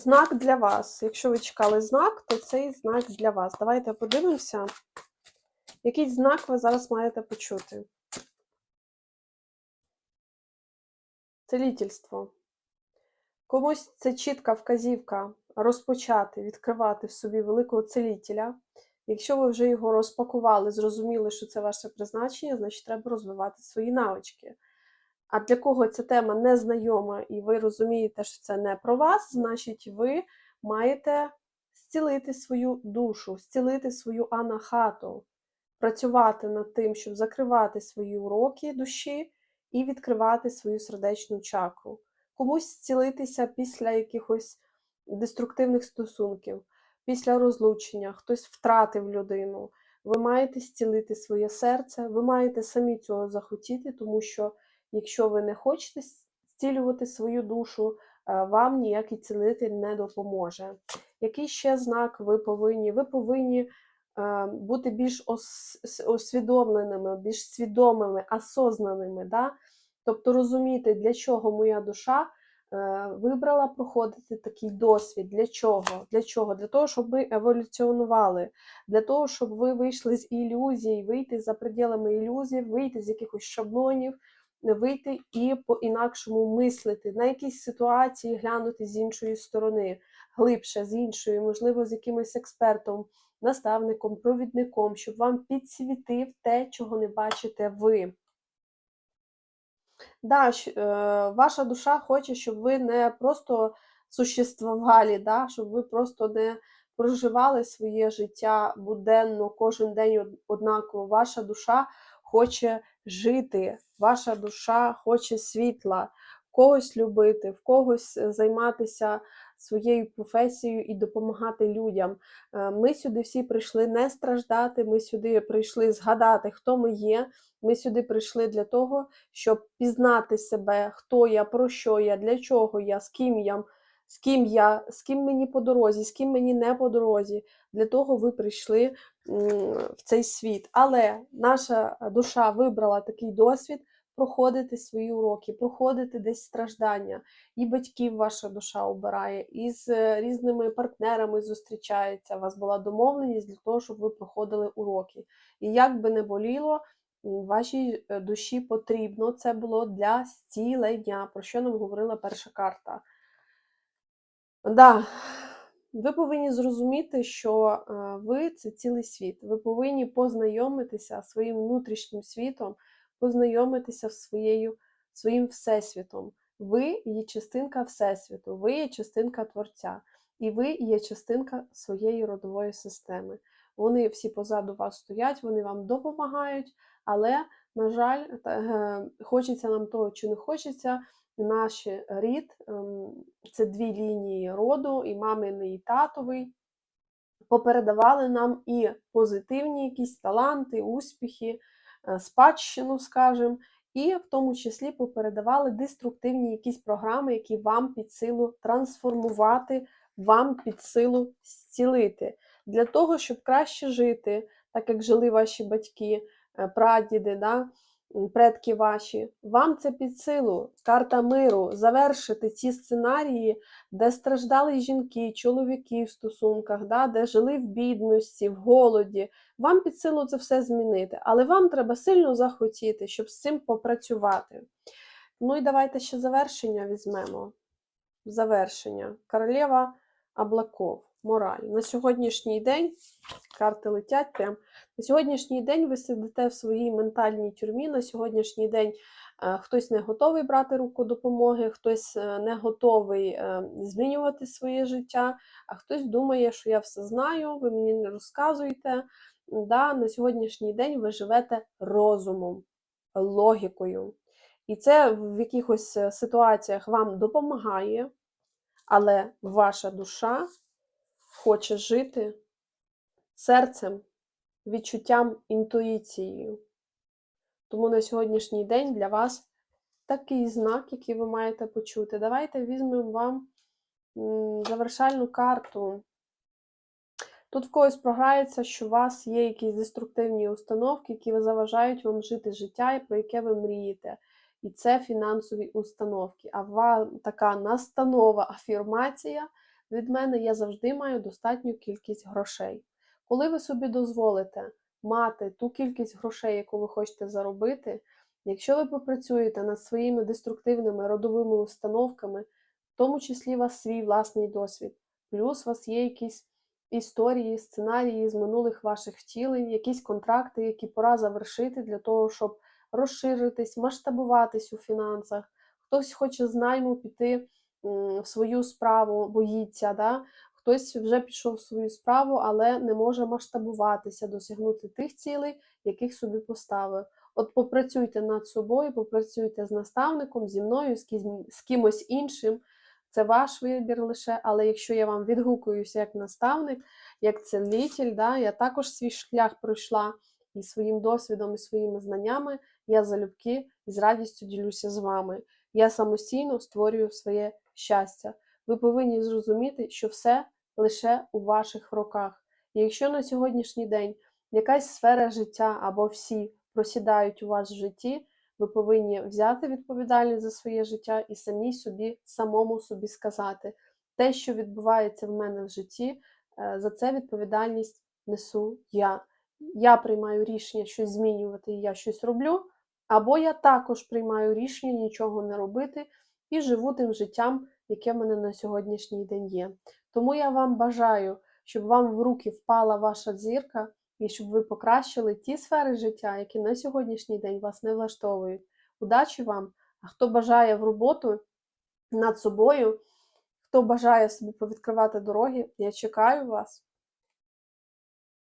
Знак для вас. Якщо ви чекали знак, то цей знак для вас. Давайте подивимося, який знак ви зараз маєте почути. Целітельство. Комусь це чітка вказівка розпочати, відкривати в собі великого целітеля. Якщо ви вже його розпакували, зрозуміли, що це ваше призначення, значить треба розвивати свої навички. А для кого ця тема незнайома, і ви розумієте, що це не про вас, значить, ви маєте зцілити свою душу, зцілити свою анахату, працювати над тим, щоб закривати свої уроки душі і відкривати свою сердечну чакру. Комусь зцілитися після якихось деструктивних стосунків, після розлучення, хтось втратив людину. Ви маєте зцілити своє серце, ви маєте самі цього захотіти, тому що якщо ви не хочете зцілювати свою душу, е, вам ніякий цілитель не допоможе. Який ще знак ви повинні? Ви повинні е, бути більш освідомленими, більш свідомими, осознаними. Да? Тобто розуміти, для чого моя душа е, вибрала проходити такий досвід. Для чого? Для чого? Для того, щоб ви еволюціонували, для того, щоб ви вийшли з ілюзій, вийти за пределами ілюзій, вийти з якихось шаблонів вийти і по-інакшому мислити, на якісь ситуації глянути з іншої сторони, глибше, з іншої, можливо, з якимось експертом, наставником, провідником, щоб вам підсвітив те, чого не бачите ви. Да, е, Ваша душа хоче, щоб ви не просто существували, да, щоб ви просто не проживали своє життя буденно, кожен день однаково. Ваша душа хоче жити, ваша душа хоче світла, когось любити, в когось е, займатися своєю професією і допомагати людям. Е, ми сюди всі прийшли не страждати, ми сюди прийшли згадати, хто ми є. Ми сюди прийшли для того, щоб пізнати себе, хто я, про що я, для чого я, з ким я з ким я, з ким мені по дорозі, з ким мені не по дорозі. Для того ви прийшли в цей світ. Але наша душа вибрала такий досвід проходити свої уроки, проходити десь страждання. І батьків ваша душа обирає, і з е, різними партнерами зустрічається. У вас була домовленість для того, щоб ви проходили уроки. І як би не боліло, вашій е, душі потрібно це було для зцілення, про що нам говорила перша карта. Да, ви повинні зрозуміти, що е, ви це цілий світ. Ви повинні познайомитися своїм внутрішнім світом, познайомитися своєю, своїм всесвітом. Ви є частинка Всесвіту, ви є частинка Творця, і ви є частинка своєї родової системи. Вони всі позаду вас стоять, вони вам допомагають, але, на жаль, е, хочеться нам того, чи не хочеться наш рід, ем, це дві лінії роду, і маминий, і татовий, попередавали нам і позитивні якісь таланти, успіхи, е, спадщину, скажімо, і в тому числі попередавали деструктивні якісь програми, які вам під силу трансформувати, вам під силу зцілити. Для того, щоб краще жити, так як жили ваші батьки, е, прадіди. да, предки ваші, вам це під силу, карта миру, завершити ці сценарії, де страждали жінки, чоловіки в стосунках, да, де жили в бідності, в голоді. Вам під силу це все змінити. Але вам треба сильно захотіти, щоб з цим попрацювати. Ну і давайте ще завершення візьмемо. Завершення. Королева Облаков мораль. На сьогоднішній день карти летять прям. На сьогоднішній день ви сидите в своїй ментальній тюрмі. На сьогоднішній день е, хтось не готовий брати руку допомоги, хтось е, не готовий е, змінювати своє життя, а хтось думає, що я все знаю, ви мені не розказуєте. Да, На сьогоднішній день ви живете розумом, логікою. І це в якихось ситуаціях вам допомагає, але ваша душа хоче жити серцем, відчуттям, інтуїцією. Тому на сьогоднішній день для вас такий знак, який ви маєте почути. Давайте візьмемо вам завершальну карту. Тут в когось програється, що у вас є якісь деструктивні установки, які заважають вам жити життя, і про яке ви мрієте. І це фінансові установки. А вам така настанова, афірмація Від мене я завжди маю достатню кількість грошей. Коли ви собі дозволите мати ту кількість грошей, яку ви хочете заробити, якщо ви попрацюєте над своїми деструктивними родовими установками, в тому числі у вас свій власний досвід, плюс у вас є якісь історії, сценарії з минулих ваших втілень, якісь контракти, які пора завершити для того, щоб розширитись, масштабуватись у фінансах. Хтось хоче з найму піти в свою справу, боїться, да? хтось вже пішов в свою справу, але не може масштабуватися, досягнути тих цілей, яких собі поставив. От попрацюйте над собою, попрацюйте з наставником, зі мною, з ким- з кимось іншим. Це ваш вибір лише, але якщо я вам відгукуюся як наставник, як целитель, да, я також свій шлях пройшла і своїм досвідом, і своїми знаннями, я залюбки і з радістю ділюся з вами. Я самостійно створюю своє щастя. Ви повинні зрозуміти, що все лише у ваших руках. І якщо на сьогоднішній день якась сфера життя або всі просідають у вас в житті, ви повинні взяти відповідальність за своє життя і самі собі, самому собі сказати, те, що відбувається в мене в житті, е, за це відповідальність несу я. Я приймаю рішення щось змінювати, і я щось роблю, або я також приймаю рішення нічого не робити і живу тим життям, яке в мене на сьогоднішній день є. Тому я вам бажаю, щоб вам в руки впала ваша зірка, і щоб ви покращили ті сфери життя, які на сьогоднішній день вас не влаштовують. Удачі вам! А хто бажає в роботу над собою, хто бажає собі повідкривати дороги, я чекаю вас.